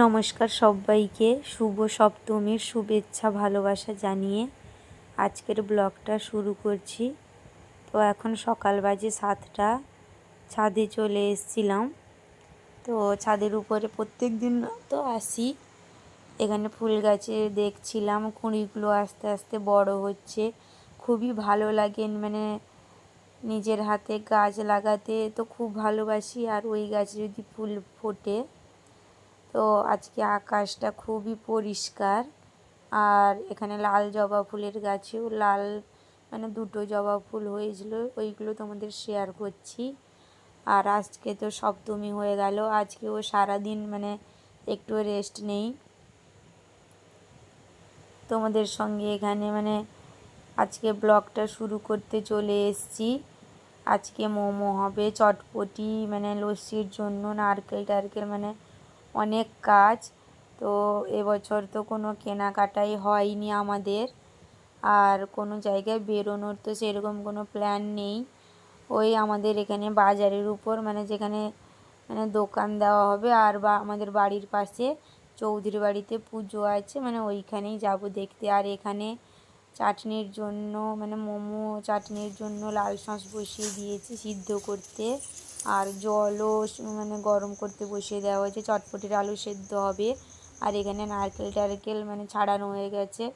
নমস্কার সবাইকে। শুভ সপ্তমীর শুভেচ্ছা, ভালোবাসা জানিয়ে আজকের ব্লগটা শুরু করছি। তো এখন সকাল বাজে সাতটা, ছাদে চলে এসেছিলাম। তো ছাদের উপরে প্রত্যেক দিন তো আসি। এখানে ফুল গাছে দেখছিলাম, কুঁড়িগুলো আস্তে আস্তে বড় হচ্ছে। খুবই ভালো লাগে মানে নিজের হাতে গাছ লাগাতে তো খুব ভালোবাসি। আর ওই গাছে যদি ফুল ফোটে তো আজকে আকাশটা খুবই পরিষ্কার। আর এখানে লাল জবা ফুলের গাছেও লাল মানে দুটো জবা ফুল হয়েছিল, ওইগুলো তোমাদের শেয়ার করছি। আর আজকে তো সপ্তমী হয়ে গেল আজকে আজকেও সারাদিন মানে একটু রেস্ট নেই। তোমাদের সঙ্গে এখানে মানে আজকে ব্লগটা শুরু করতে চলে এসছি। আজকে মোমো হবে, চটপটি মানে লস্যির জন্য, নারকেল টারকেল মানে অনেক কাজ। তো এবছর তো কোনো কেনাকাটাই হয়নি আমাদের। আর কোনো জায়গায় বেরোনোর তো সেরকম কোনো প্ল্যান নেই। ওই আমাদের এখানে বাজারের উপর মানে যেখানে মানে দোকান দেওয়া হবে। আর বা, আমাদের বাড়ির পাশে চৌধুরী বাড়িতে পুজো আছে মানে ওইখানেই যাব দেখতে। আর এখানে চাটনির জন্য মানে মোমো চাটনির জন্য লাল সস বসিয়ে দিয়েছি সিদ্ধ করতে। আর জলও মানে গরম করতে বসিয়ে দেওয়া হয়েছে। চটপটির আলু সেদ্ধ হবে। আর এখানে নারকেল টারকেল মানে ছাড়ানো হয়ে গেছে।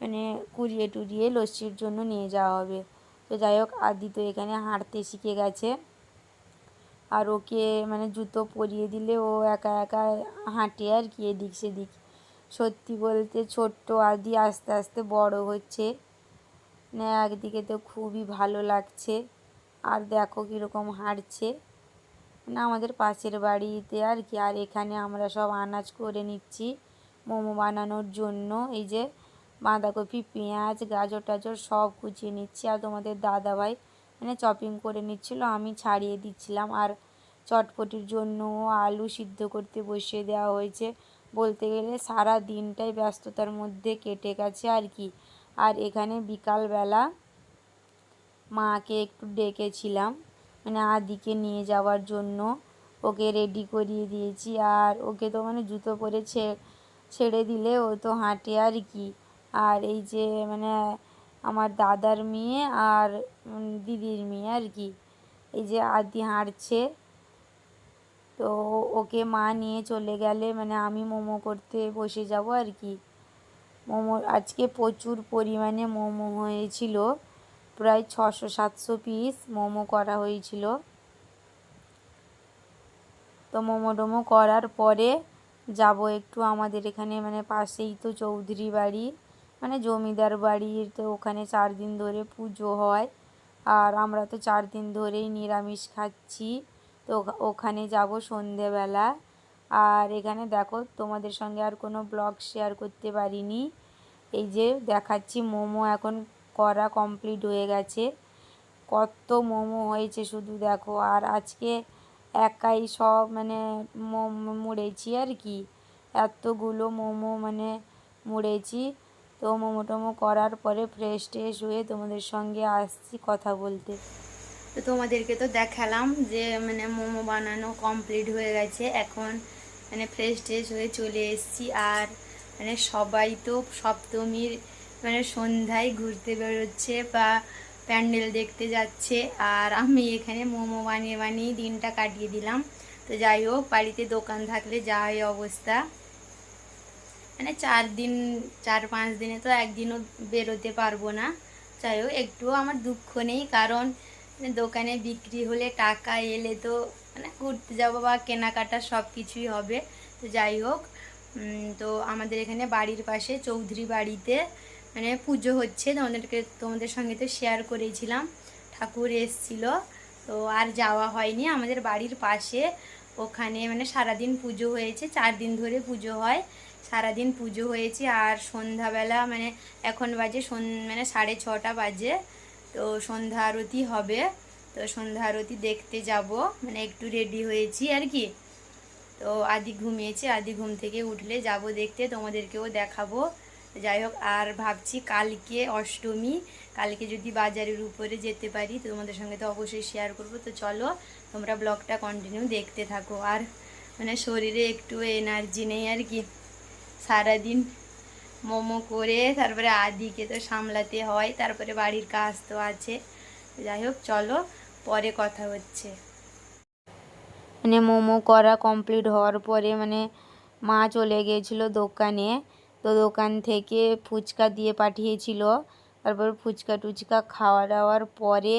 মানে কুড়িয়ে টুরিয়ে লস্যির জন্য নিয়ে যাওয়া হবে। তো যাই হোক, আদি তো এখানে হাঁটতে শিখে গেছে। আর ওকে মানে জুতো পরিয়ে দিলে ও একা একা হাঁটে আর কি এদিক সেদিক। সত্যি বলতে ছোট্ট আদি আস্তে আস্তে বড় হচ্ছে। না একদিকে তো খুবই ভালো লাগছে। আর দেখো কীরকম হাঁটছে। না, আমাদের পাশের বাড়িতে আর কি, আর এখানে আমরা সব আনাজ করে নিচ্ছি মোমো বানানোর জন্য। এই যে বাঁধাকপি, পেঁয়াজ, গাজর টাজর সব কুচিয়ে নিচ্ছি। আর তোমাদের দাদা ভাই মানে চপিং করে নিচ্ছিল, আমি ছাড়িয়ে দিচ্ছিলাম। আর চটপটির জন্য আলু সিদ্ধ করতে বসিয়ে দেওয়া হয়েছে। বলতে গেলে সারা দিনটাই ব্যস্ততার মধ্যে কেটে গেছে আর কি। আর এখানে বিকালবেলা মাকে একটু ডেকেছিলাম। মানে আদিকে নিয়ে যাওয়ার জন্য। ওকে রেডি করিয়ে দিয়েছি। আর ওকে তো মানে জুতো পরে ছেড়ে দিলে ও তো হাঁটে আর কি। আর এই যে মানে আমার দাদার মেয়ে আর দিদির মেয়ে আর কি। এই যে আদি হাঁটছে। তো ওকে মা নিয়ে চলে গেলে মানে আমি মোমো করতে বসে যাব আর কি। মোমো, আজকে প্রচুর পরিমাণে মোমো হয়েছিল। প্রায় ছশো সাতশো পিস মোমো করা হয়েছিল। তো মোমো টোমো করার পরে যাব একটু আমাদের এখানে মানে পাশেই তো চৌধুরী বাড়ি। মানে জমিদার বাড়ির তো ওখানে চার দিন ধরে পুজো হয়। আর আমরা তো চার দিন ধরেই নিরামিষ খাচ্ছি। তো ওখানে যাব সন্ধেবেলা। আর এখানে দেখো তোমাদের সঙ্গে আর কোনো ব্লগ শেয়ার করতে পারিনি। এই যে দেখাচ্ছি মোমো এখন করা কমপ্লিট হয়ে গেছে। কত মোমো হয়েছে শুধু দেখো। আর আজকে একাই সব মানে মুড়েছি আর কি। এতগুলো মোমো মানে মুড়েছি। তো মোমো টোমো করার পরে ফ্রেশ ট্রেশ হয়ে তোমাদের সঙ্গে আসছি কথা বলতে। তো তোমাদেরকে তো দেখালাম যে মানে মোমো বানানো কমপ্লিট হয়ে গেছে। এখন মানে ফ্রেশ ট্রেশ হয়ে চলে এসেছি। আর মানে সবাই তো সপ্তমীর মানে সন্ধ্যায় ঘুরতে বেরোচ্ছে বা প্যান্ডেল দেখতে যাচ্ছে। আর আমি এখানে মোমো বানিয়ে বানিয়ে দিনটা কাটিয়ে দিলাম। তো যাই হোক, বাড়িতে দোকান থাকলে যা হয় অবস্থা। মানে চার দিন, চার পাঁচ দিনে তো একদিনও বেরোতে পারব না। যাই হোক, একটুও আমার দুঃখ নেই। কারণ মানে দোকানে বিক্রি হলে টাকা এলে তো মানে ঘুরতে যাব বা কেনাকাটা সব কিছুই হবে। তো যাই হোক তো আমাদের এখানে বাড়ির পাশে চৌধুরী বাড়িতে মানে পুজো হচ্ছে তোমাদেরকে তোমাদের সঙ্গে তো শেয়ার করেছিলাম। ঠাকুর এসছিল, তো আর যাওয়া হয়নি। আমাদের বাড়ির পাশে ওখানে মানে সারাদিন পুজো হয়েছে, চার দিন ধরে পুজো হয়। সারাদিন পুজো হয়েছে আর সন্ধ্যাবেলা মানে এখন বাজে সন মানে সাড়ে ছটা বাজে, তো সন্ধ্যা আরতি হবে। তো সন্ধ্যা আরতি দেখতে যাব মানে একটু রেডি হয়েছি আর কি। তো আদি ঘুমিয়েছে, আদি ঘুম থেকে উঠলে যাব দেখতে, তোমাদেরকেও দেখাবো। যাই হোক আর ভাবছি কালকে অষ্টমী, কালকে যদি বাজারের উপরে যেতে পারি, তো তোমাদের সঙ্গে তো অবশ্যই শেয়ার করব। তো চলো, তোমরা ব্লগটা কন্টিনিউ দেখতে থাকো। আর মানে শরীরে একটু এনার্জি নেই আর কি। সারাদিন মোমো করে, তারপরে আদিকে তো সামলাতে হয়, তারপরে বাড়ির কাজ তো আছে। যাই হোক চলো, পরে কথা হচ্ছে। মানে মোমো করা কমপ্লিট হওয়ার পরে মানে মা চলে গিয়েছিল দোকানে। তো দোকান থেকে ফুচকা দিয়ে পাঠিয়েছিল। তারপর ফুচকা টুচকা খাওয়া দাওয়ার পরে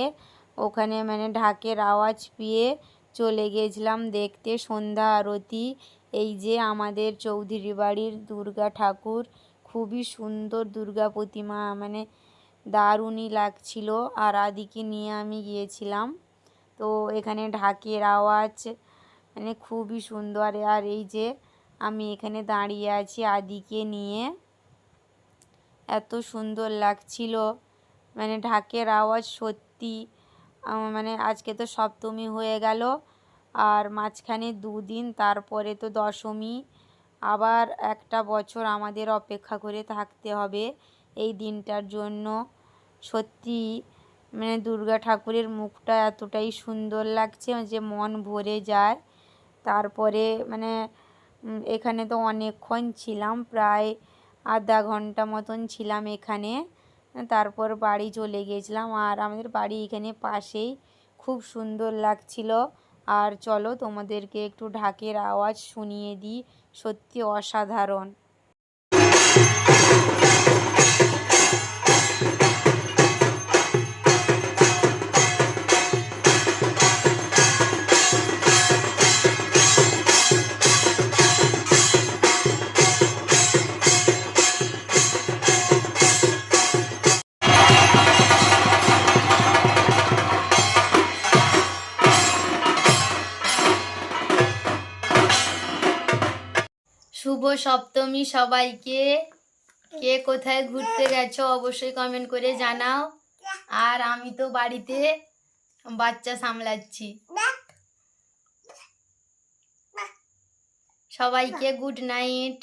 ওখানে মানে ঢাকের আওয়াজ পেয়ে চলে গিয়েছিলাম দেখতে সন্ধ্যা আরতি। এই যে আমাদের চৌধুরী বাড়ির দুর্গা ঠাকুর, খুবই সুন্দর দুর্গা প্রতিমা মানে দারুণই লাগছিল। আর আদিকে নিয়ে আমি গিয়েছিলাম। তো এখানে ঢাকের আওয়াজ মানে খুবই সুন্দর। আর এই যে আমি এখানে দাঁড়িয়ে আছি আদিকে নিয়ে। এত সুন্দর লাগছিল। মানে ঢাকের আওয়াজ সত্যি মানে আজকে তো সপ্তমী হয়ে গেল। আর মাঝখানে দুদিন, তারপরে তো দশমী। আবার একটা বছর আমাদের অপেক্ষা করে থাকতে হবে এই দিনটার জন্য। সত্যি মানে দুর্গা ঠাকুরের মুখটা এতটাই সুন্দর লাগছে যে মন ভরে যায়। তারপরে মানে এখানে তো অনেকক্ষণ ছিলাম, প্রায় আধা ঘণ্টা মতন ছিলাম এখানে। তারপর বাড়ি চলে গেছিলাম আর আমাদের বাড়ি এখানে পাশেই। খুব সুন্দর লাগছিল। আর চলো তোমাদেরকে একটু ঢাকের আওয়াজ শুনিয়ে দিই, সত্যি অসাধারণ। সপ্তমী সবাইকে। কে কোথায় ঘুরতে গেছো অবশ্যই কমেন্ট করে জানাও। আর আমি তো বাড়িতে বাচ্চা সামলাচ্ছি। সবাইকে গুড নাইট